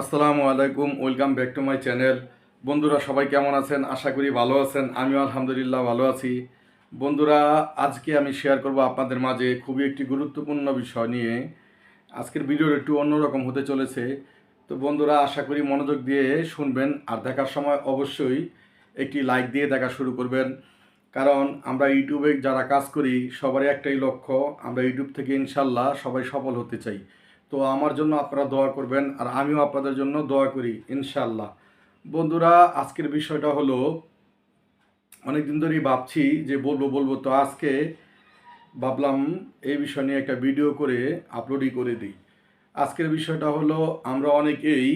আসসালামু আলাইকুম, welcome back to my channel. বন্ধুরা, সবাই কেমন আছেন? আশা করি ভালো আছেন। আমিও আলহামদুলিল্লাহ ভালো আছি। বন্ধুরা, আজকে আমি শেয়ার করব আপনাদের মাঝে খুবই একটি গুরুত্বপূর্ণ বিষয় নিয়ে। আজকের ভিডিওর একটু অন্যরকম হতে চলেছে। তো বন্ধুরা, আশা করি মনোযোগ দিয়ে শুনবেন আর দেখার সময় অবশ্যই একটি লাইক দিয়ে দেখা শুরু করবেন। কারণ আমরা ইউটিউবে যারা কাজ করি, সবারই একটাই লক্ষ্য, আমরা ইউটিউব থেকে ইনশাল্লাহ সবাই সফল হতে চাই। তো আমার জন্য আপনারা দোয়া করবেন আর আমিও আপনাদের জন্য দোয়া করি ইনশাল্লাহ বন্ধুরা, আজকের বিষয়টা হলো অনেক দিন ধরেই ভাবছি যে বলব বলব, তো আজকে ভাবলাম এই বিষয় নিয়ে একটা ভিডিও করে আপলোডই করে দিই। আজকের বিষয়টা হলো, আমরা অনেকেই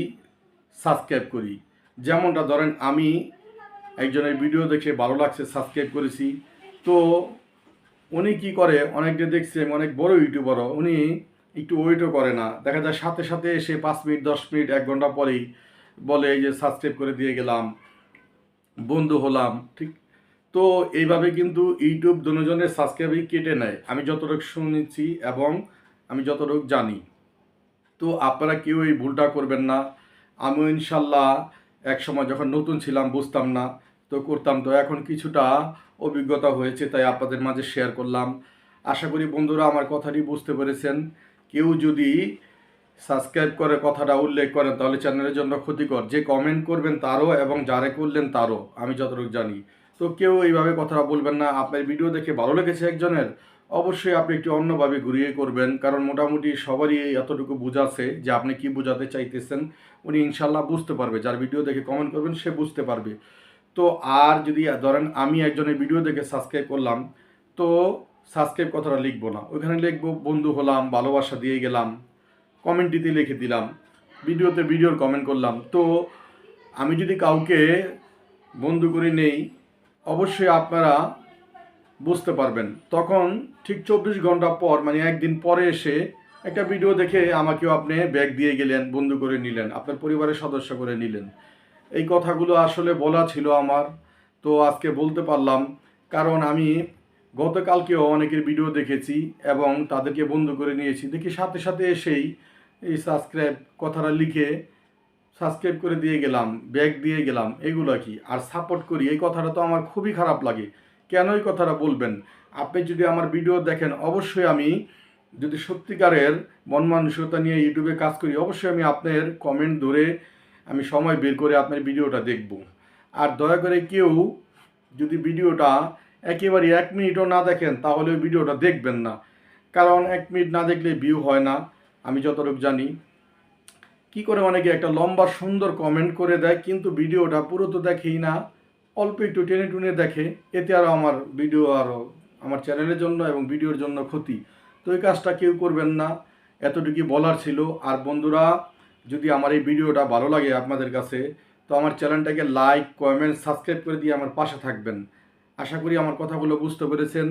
সাবস্ক্রাইব করি। যেমনটা ধরেন, আমি একজনের ভিডিও দেখে ভালো লাগছে সাবস্ক্রাইব করেছি। তো উনি কি করে অনেকটা দেখছি, অনেক বড় ইউটিউবারও উনি একটু ওয়েটও করে না। দেখা যায় সাথে সাথে এসে পাঁচ মিনিট, দশ মিনিট, এক ঘণ্টা পরেই বলে এই যে সাবস্ক্রাইব করে দিয়ে গেলাম, বন্ধু হলাম, ঠিক? তো এইভাবে কিন্তু ইউটিউব দুজনের সাবস্ক্রাইবই কেটে নেয়। আমি যতটুকু শুনেছি এবং আমি যতটুকু জানি। তো আপনারা কেউ এই ভুলটা করবেন না। আমিও ইনশাল্লাহ এক সময় যখন নতুন ছিলাম, বুঝতাম না, তো করতাম। তো এখন কিছুটা অভিজ্ঞতা হয়েছে, তাই আপনাদের মাঝে শেয়ার করলাম। আশা করি বন্ধুরা আমার কথাটি বুঝতে পেরেছেন। কেউ যদি সাবস্ক্রাইব করে কথাটা উল্লেখ করেন, তাহলে চ্যানেলের জন্য ক্ষতিকর। যে কমেন্ট করবেন তারও এবং যারা করলেন তারও, আমি যতটুকু জানি। তো কেউ এইভাবে কথাটা বলবেন না। আপনার ভিডিও দেখে ভালো লেগেছে একজনের, অবশ্যই আপনি একটু অন্যভাবে ঘুরিয়ে করবেন। কারণ মোটামুটি সবারই এতটুকু বুঝাচ্ছে যে আপনি কি বোঝাতে চাইতেছেন। উনি ইনশাল্লাহ বুঝতে পারবে। যার ভিডিও দেখে কমেন্ট করবেন, সে বুঝতে পারবে। তো আর যদি ধরেন আমি একজনের ভিডিও দেখে সাবস্ক্রাইব করলাম, তো সাবস্ক্রাইব কথাটা লিখব না। ওইখানে লিখব, বন্ধু হলাম, ভালোবাসা দিয়ে গেলাম কমেন্টিতে লিখে দিলাম, ভিডিওতে ভিডিওর কমেন্ট করলাম। তো আমি যদি কাউকে বন্ধু করে নেই, অবশ্যই আপনারা বুঝতে পারবেন। তখন ঠিক চব্বিশ ঘণ্টা পর মানে একদিন পরে এসে একটা ভিডিও দেখে আমাকেও আপনি ব্যাগ দিয়ে গেলেন, বন্ধু করে নিলেন, আপনার পরিবারের সদস্য করে নিলেন। এই কথাগুলো আসলে বলা ছিল আমার। তো আজকে বলতে পারলাম, কারণ আমি গতকালকেও অনেকের ভিডিও দেখেছি এবং তাদেরকে বন্ধ করে নিয়েছি। দেখি সাথে সাথে এসেই এই সাবস্ক্রাইব কথাটা লিখে সাবস্ক্রাইব করে দিয়ে গেলাম ব্যাগ দিয়ে গেলাম, এগুলো কি? আর সাপোর্ট করি, এই কথাটা তো আমার খুবই খারাপ লাগে। কেন এই কথাটা বলবেন? আপনি যদি আমার ভিডিও দেখেন, অবশ্যই আমি যদি সত্যিকারের মন মানসিকতা নিয়ে ইউটিউবে কাজ করি, অবশ্যই আমি আপনার কমেন্ট ধরে আমি সময় বের করে আপনার ভিডিওটা দেখব। আর দয়া করে কেউ যদি ভিডিওটা একেবারে এক মিনিটও না দেখেন, তাহলে ওই ভিডিওটা দেখবেন না। কারণ এক মিনিট না দেখলে ভিউ হয় না, আমি যতটুকু জানি। কি করে অনেকে একটা লম্বা, সুন্দর কমেন্ট করে দেয়, কিন্তু ভিডিওটা পুরো তো দেখেই না, অল্প একটু টেনে টুনে দেখে, এতে আরও আমার ভিডিও আরও আমার চ্যানেলের জন্য এবং ভিডিওর জন্য ক্ষতি। তো এই কাজটা কেউ করবেন না, এতটুকুই বলার ছিল। আর বন্ধুরা, যদি আমার এই ভিডিওটা ভালো লাগে আপনাদের কাছে, তো আমার চ্যানেলটাকে লাইক কমেন্ট সাবস্ক্রাইব করে দিয়ে আমার পাশে থাকবেন। আশা করি আমার কথাগুলো বুঝতে পেরেছেন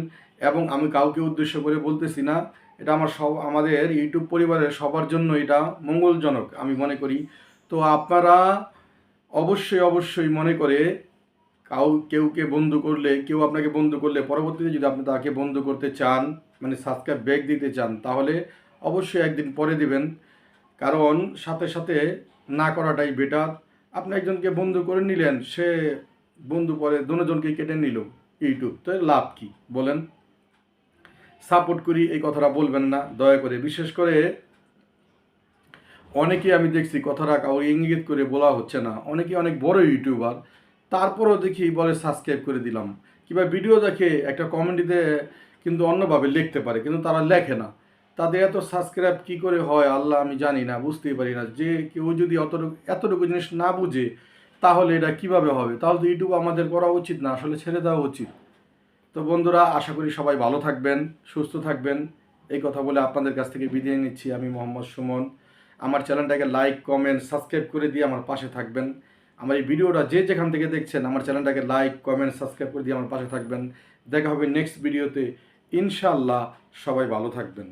এবং আমি কাউকে উদ্দেশ্য করে বলতেছি না। এটা আমার সব, আমাদের ইউটিউব পরিবারের সবার জন্য এটা মঙ্গলজনক, আমি মনে করি। তো আপনারা অবশ্যই অবশ্যই মনে করে কাউ কেউকে বন্ধু করলে, কেউ আপনাকে বন্ধু করলে, পরবর্তীতে যদি আপনি তাকে বন্ধু করতে চান মানে সাবস্ক্রাইব ব্যাক দিতে চান, তাহলে অবশ্যই একদিন পরে দিবেন। কারণ সাথে সাথে না করাটাই বেটার আপনি একজনকে বন্ধু করে নিলেন, সে বন্ধু পরে দুজনকে কেটে নিল ইউটিউব তো লাভ কি? বলেন। সাপোর্ট করি, এই কথাটা বলবেন না, দয়া করে। বিশেষ করে অনেকে আমি দেখছি কথাটা কাউ ইঙ্গিত করে বলা হচ্ছে না। অনেকে অনেক বড় ইউটিউবার। তারপরও দেখি বলে সাবস্ক্রাইব করে দিলাম। কিংবা ভিডিও দেখে একটা কমেন্টিতে কিন্তু অন্যভাবে লিখতে পারে, কিন্তু তারা লেখে না। তাদের এত সাবস্ক্রাইব কি করে হয়? আল্লাহ, আমি জানি না, বুঝতেই পারি না। যে কেউ যদি অতটুকু এতটুকু জিনিস না বুঝে তাহলে এটা কীভাবে হবে? তাহলে তো ইউটিউব আমাদের করা উচিত না, আসলে ছেড়ে দেওয়া উচিত। তো বন্ধুরা, আশা করি সবাই ভালো থাকবেন, সুস্থ থাকবেন। এই কথা বলে আপনাদের কাছ থেকে বিদায় নিচ্ছি। আমি মোহাম্মদ সুমন। আমার চ্যানেলটাকে লাইক, কমেন্ট, সাবস্ক্রাইব করে দিয়ে আমার পাশে থাকবেন। আমার এই ভিডিওটা যে যেখান থেকে দেখছেন, আমার চ্যানেলটাকে লাইক, কমেন্ট, সাবস্ক্রাইব করে দিয়ে আমার পাশে থাকবেন। দেখা হবে নেক্সট ভিডিওতে। ইনশাল্লাহ সবাই ভালো থাকবেন।